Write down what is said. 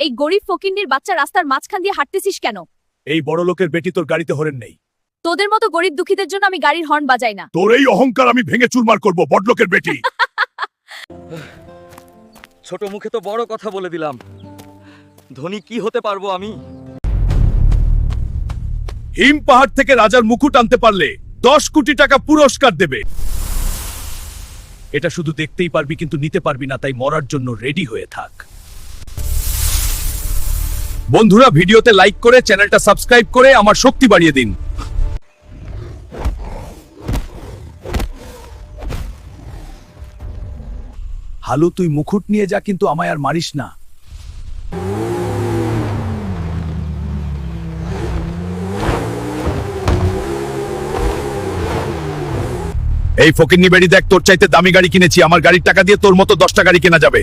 এই গরিব ফকিন্নির বাচ্চা রাস্তার মাঝখান দিয়ে হাঁটতেছিস কেন? এই বড় লোকের বেটি তোর গাড়িতে হরেন নেই। তোদের মতো গরিব দুঃখীদের জন্য আমি গাড়ির হর্ন বাজাই না। তোর এই অহংকার আমি ভেঙে চুরমার করব বড়লোকের বেটি। ছোট মুখে তো বড় কথা বলে দিলাম। ধনী কি হতে পারব আমি? হিম পাহাড় থেকে রাজার মুকুট আনতে পারলে দশ কোটি টাকা পুরস্কার দেবে। এটা শুধু দেখতেই পারবি কিন্তু নিতে পারবি না তাই মরার জন্য রেডি হয়ে থাক। বন্ধুরা, ভিডিওতে লাইক করে চ্যানেলটা সাবস্ক্রাইব করে আমার শক্তি বাড়িয়ে দিন। হালু, তুই মুকুট নিয়ে যা, কিন্তু আমায় আর মারিস না। এই ফকিন্নি বেড়ি দেখ, তোর চাইতে দামি গাড়ি কিনেছি। আমার গাড়ির টাকা দিয়ে তোর মতো দশটা গাড়ি কেনা যাবে।